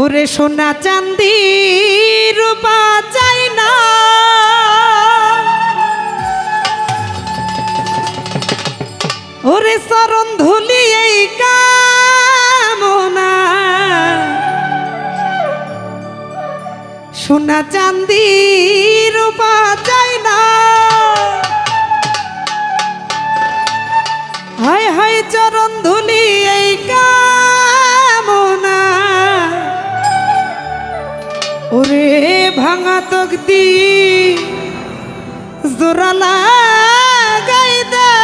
ওরে সোনা চান্দি রূপা চাই না। ওরে চরণ ধুলি এই কামনা। সোনা চান্দি রূপা চাই না। হায় হায় চরণ ধুলি ভাঙা তকতি জোড়া লাগাই দে।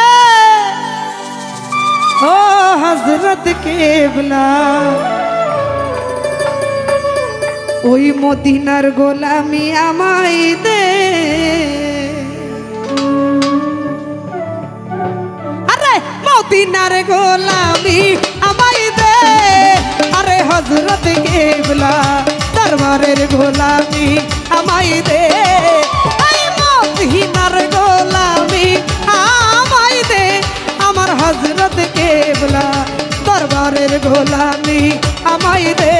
ও হজরত কেবলা, ওই মদিনার গোলামি আমাই দে। আরে মদিনার গোলামি আমাই দে। আরে হজরত কেবলা, দরবারের গোলামি আমাই দে এই মদিনার গোলামি আমাই দে আমার হজরত কেবলা দরবারের গোলামি আমায় দে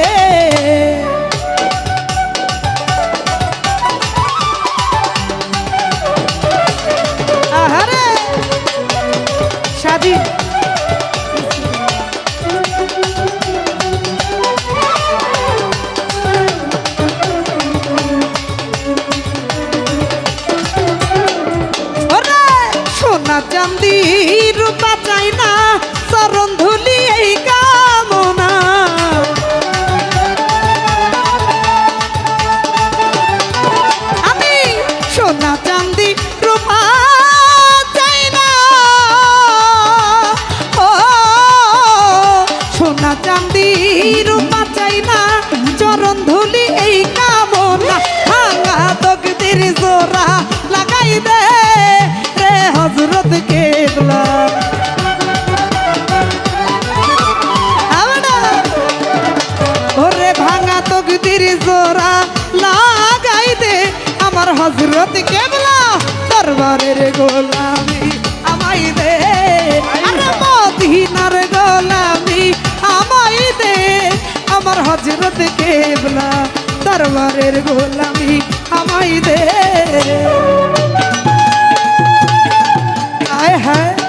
দরবারের গোলামি আমায় দে। আর মদিনার গোলামি আমায় দে। আমার হজরত কেবলা দরবারের গোলামি আমায় দে। আয় হায়।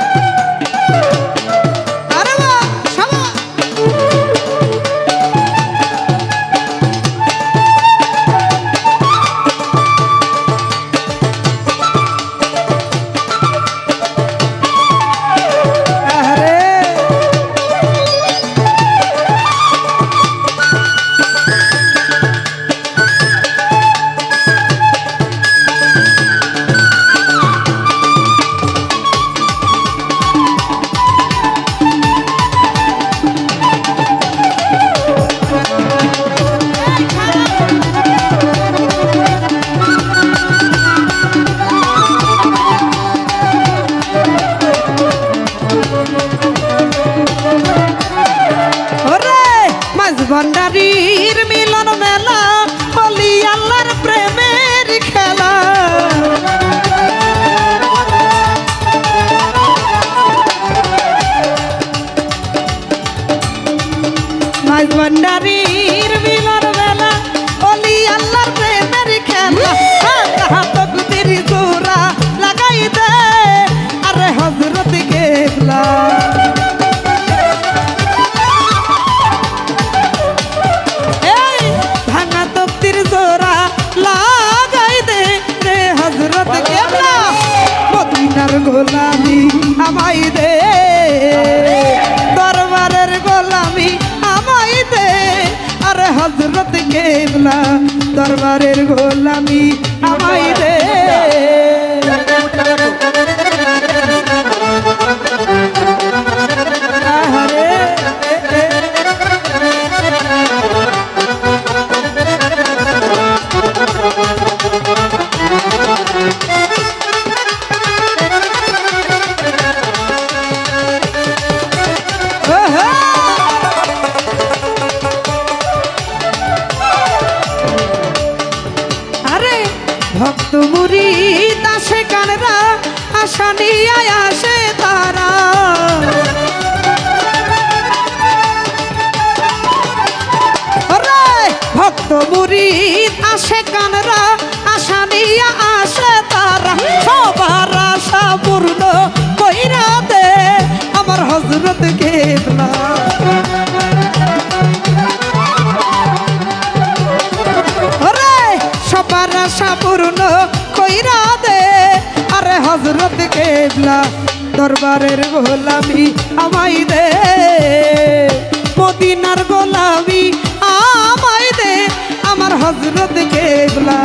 গোলামি আমাই দে। দরবারের গোলামি আমাই দে। আরে হজরত কেবলা দরবারের গোলামি আমাই দে। পয়সা আসে তারা। ভক্ত মুড়ি আসে কানরা, আশা আসে তারা। সবার আশা পূর্ণ কইরাতে আমার হজরত কেবলা। সবার আশা পূর্ণ কইরা হজরত কেবলা দরবারের গোলামি আমাই দে, মদিনার গোলামি আমাই দে। আমার হজরত কেবলা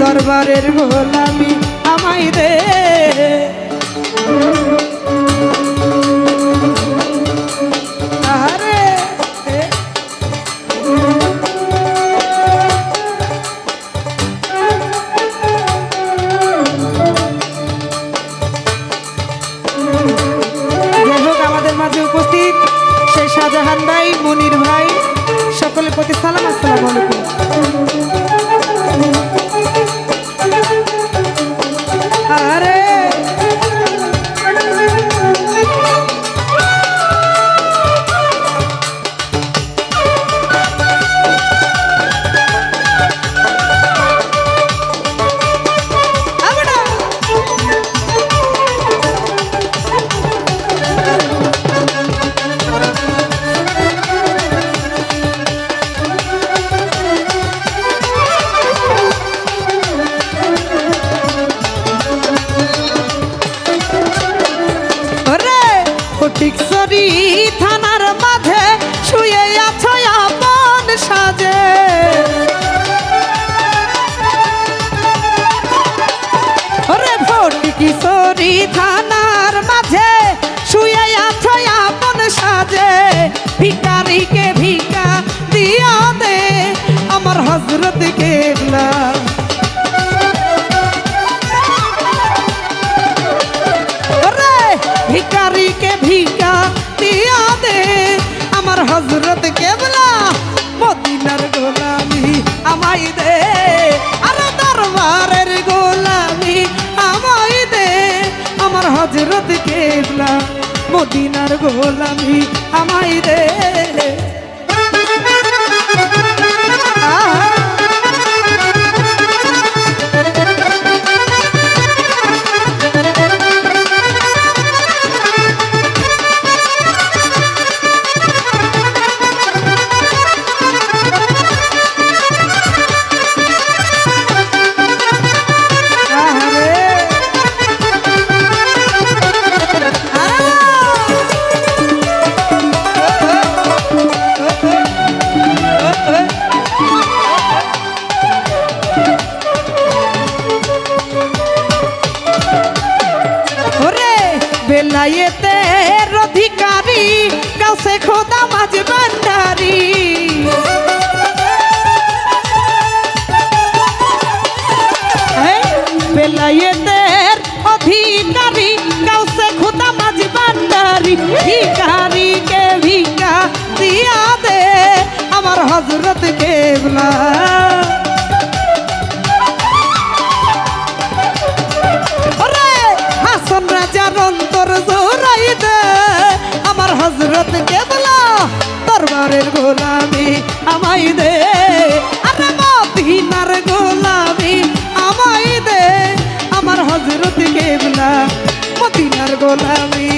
দরবারের গোলামি মাঝে উপস্থিত সেই শাহজাহান ভাই মনির ভাই সকলের প্রতি সালাম আসসালাম আলাইকুম। হজরত কেবলা রে ভিকারিকে ভিকা দিয়া দে। আমার হজরত কেবলা মদিনার গোলামি আমাই দে। আর, দরবারের গোলামি আমাই দে। আমার হজরত কেবলা মদিনার গোলামি আমাই দে। আহা দরবারের গোলামি আমাই দে। আরে মদিনার গোলামি আমাই দে। আমার হজরত কেবলা মদিনার গোলামি